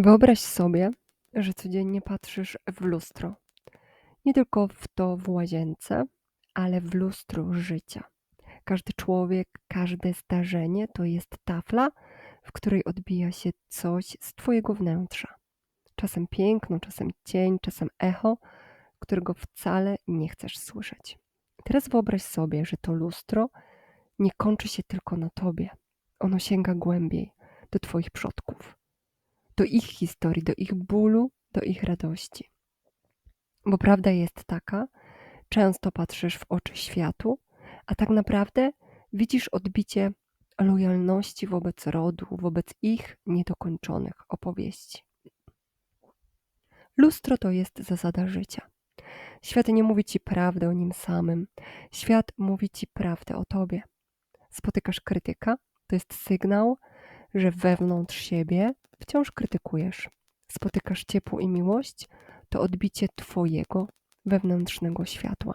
Wyobraź sobie, że codziennie patrzysz w lustro. Nie tylko w to w łazience, ale w lustro życia. Każdy człowiek, każde zdarzenie to jest tafla, w której odbija się coś z Twojego wnętrza. Czasem piękno, czasem cień, czasem echo, którego wcale nie chcesz słyszeć. Teraz wyobraź sobie, że to lustro nie kończy się tylko na Tobie. Ono sięga głębiej do Twoich przodków do ich historii, do ich bólu, do ich radości. Bo prawda jest taka, często patrzysz w oczy światu, a tak naprawdę widzisz odbicie lojalności wobec rodu, wobec ich niedokończonych opowieści. Lustro to jest zasada życia. Świat nie mówi ci prawdy o nim samym. Świat mówi ci prawdę o tobie. Spotykasz krytyka, to jest sygnał, że wewnątrz siebie wciąż krytykujesz. Spotykasz ciepło i miłość, to odbicie Twojego wewnętrznego światła.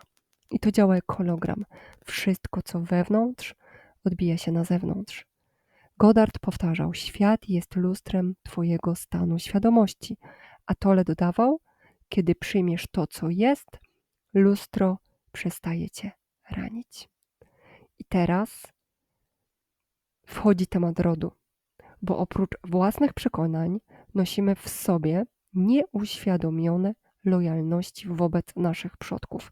I to działa jak hologram. Wszystko, co wewnątrz, odbija się na zewnątrz. Godard powtarzał: Świat jest lustrem Twojego stanu świadomości. A Tole dodawał: Kiedy przyjmiesz to, co jest, lustro przestaje Cię ranić. I teraz wchodzi temat rodu bo oprócz własnych przekonań nosimy w sobie nieuświadomione lojalności wobec naszych przodków.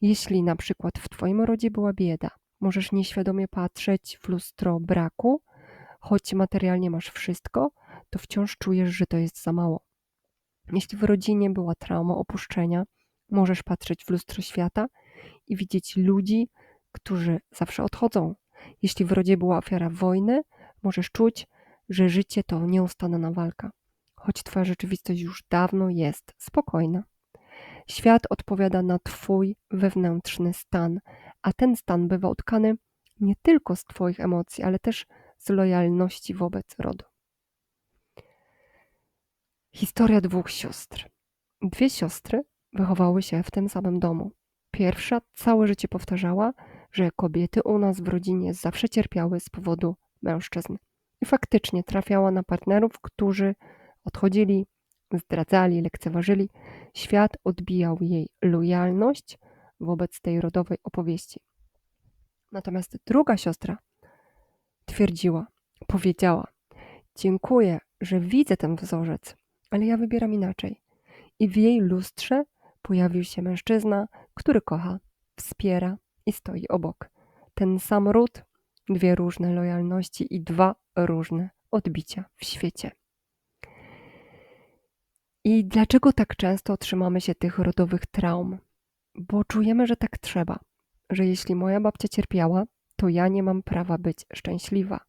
Jeśli na przykład w Twoim rodzie była bieda, możesz nieświadomie patrzeć w lustro braku, choć materialnie masz wszystko, to wciąż czujesz, że to jest za mało. Jeśli w rodzinie była trauma opuszczenia, możesz patrzeć w lustro świata i widzieć ludzi, którzy zawsze odchodzą. Jeśli w rodzie była ofiara wojny, możesz czuć, że życie to nieustanna walka, choć Twoja rzeczywistość już dawno jest spokojna. Świat odpowiada na Twój wewnętrzny stan, a ten stan bywa utkany nie tylko z Twoich emocji, ale też z lojalności wobec rodu. Historia dwóch sióstr. Dwie siostry wychowały się w tym samym domu. Pierwsza całe życie powtarzała, że kobiety u nas w rodzinie zawsze cierpiały z powodu mężczyzn. I faktycznie trafiała na partnerów, którzy odchodzili, zdradzali, lekceważyli. Świat odbijał jej lojalność wobec tej rodowej opowieści. Natomiast druga siostra twierdziła, powiedziała: Dziękuję, że widzę ten wzorzec, ale ja wybieram inaczej. I w jej lustrze pojawił się mężczyzna, który kocha, wspiera i stoi obok. Ten sam ród, dwie różne lojalności i dwa różne odbicia w świecie. I dlaczego tak często trzymamy się tych rodowych traum? Bo czujemy, że tak trzeba, że jeśli moja babcia cierpiała, to ja nie mam prawa być szczęśliwa,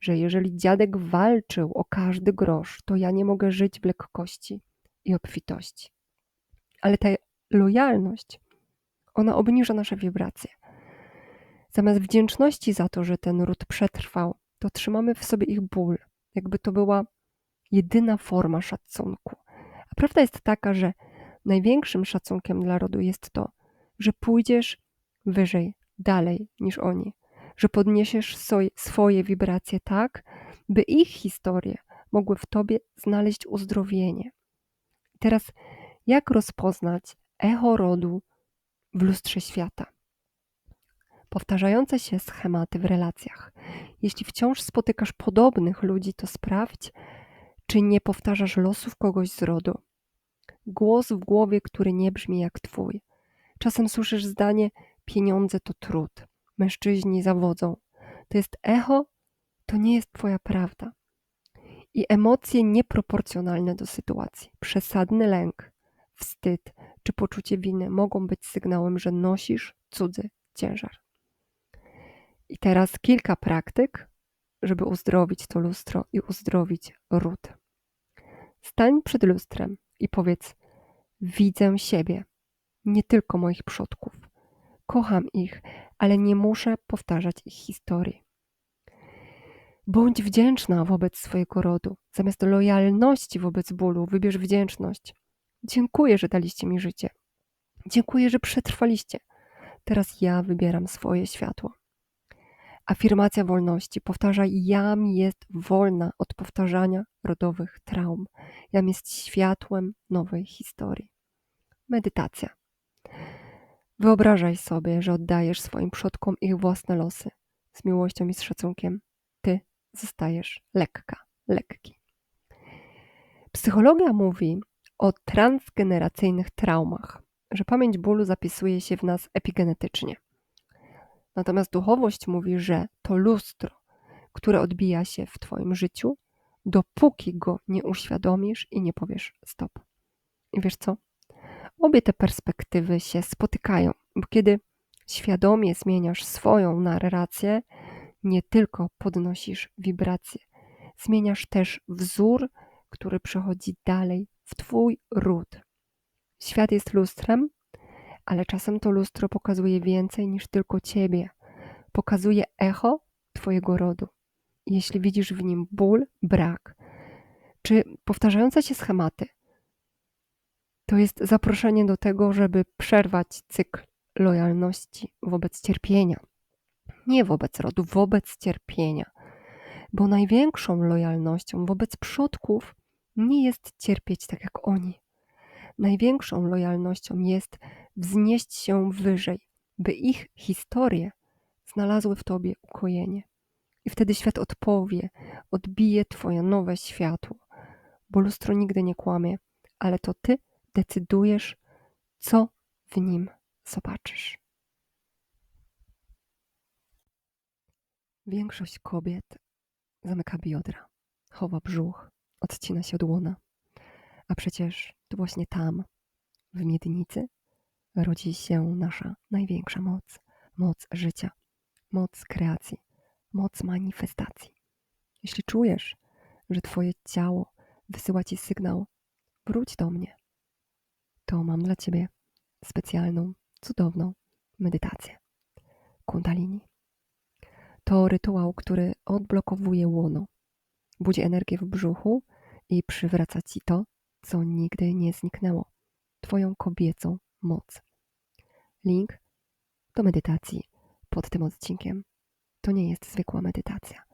że jeżeli dziadek walczył o każdy grosz, to ja nie mogę żyć w lekkości i obfitości. Ale ta lojalność, ona obniża nasze wibracje. Zamiast wdzięczności za to, że ten ród przetrwał, to trzymamy w sobie ich ból, jakby to była jedyna forma szacunku. A prawda jest taka, że największym szacunkiem dla rodu jest to, że pójdziesz wyżej, dalej niż oni, że podniesiesz swoje wibracje tak, by ich historie mogły w tobie znaleźć uzdrowienie. teraz, jak rozpoznać echo rodu w lustrze świata? Powtarzające się schematy w relacjach. Jeśli wciąż spotykasz podobnych ludzi, to sprawdź, czy nie powtarzasz losów kogoś z rodu. Głos w głowie, który nie brzmi jak twój. Czasem słyszysz zdanie: pieniądze to trud, mężczyźni zawodzą. To jest echo, to nie jest twoja prawda. I emocje nieproporcjonalne do sytuacji, przesadny lęk, wstyd czy poczucie winy mogą być sygnałem, że nosisz cudzy ciężar. I teraz kilka praktyk, żeby uzdrowić to lustro i uzdrowić ród. Stań przed lustrem i powiedz: Widzę siebie, nie tylko moich przodków. Kocham ich, ale nie muszę powtarzać ich historii. Bądź wdzięczna wobec swojego rodu. Zamiast lojalności wobec bólu, wybierz wdzięczność. Dziękuję, że daliście mi życie. Dziękuję, że przetrwaliście. Teraz ja wybieram swoje światło Afirmacja wolności. Powtarzaj, jam jest wolna od powtarzania rodowych traum. Jam jest światłem nowej historii. Medytacja. Wyobrażaj sobie, że oddajesz swoim przodkom ich własne losy. Z miłością i z szacunkiem. Ty zostajesz lekka, lekki. Psychologia mówi o transgeneracyjnych traumach, że pamięć bólu zapisuje się w nas epigenetycznie. Natomiast duchowość mówi, że to lustro, które odbija się w Twoim życiu, dopóki go nie uświadomisz i nie powiesz stop. I wiesz co? Obie te perspektywy się spotykają, bo kiedy świadomie zmieniasz swoją narrację, nie tylko podnosisz wibracje, zmieniasz też wzór, który przechodzi dalej w Twój ród. Świat jest lustrem, ale czasem to lustro pokazuje więcej niż tylko Ciebie. Pokazuje echo Twojego rodu. Jeśli widzisz w nim ból, brak, czy powtarzające się schematy, to jest zaproszenie do tego, żeby przerwać cykl lojalności wobec cierpienia. Nie wobec rodu, wobec cierpienia. Bo największą lojalnością wobec przodków nie jest cierpieć tak jak oni. Największą lojalnością jest wznieść się wyżej, by ich historie znalazły w tobie ukojenie. I wtedy świat odpowie, odbije twoje nowe światło, bo lustro nigdy nie kłamie, ale to ty decydujesz, co w nim zobaczysz. Większość kobiet zamyka biodra, chowa brzuch, odcina się od łona. A przecież to właśnie tam, w miednicy, rodzi się nasza największa moc moc życia, moc kreacji, moc manifestacji. Jeśli czujesz, że Twoje ciało wysyła Ci sygnał, wróć do mnie, to mam dla Ciebie specjalną, cudowną medytację. Kundalini. To rytuał, który odblokowuje łono, budzi energię w brzuchu i przywraca Ci to, co nigdy nie zniknęło Twoją kobiecą moc. Link do medytacji pod tym odcinkiem. To nie jest zwykła medytacja.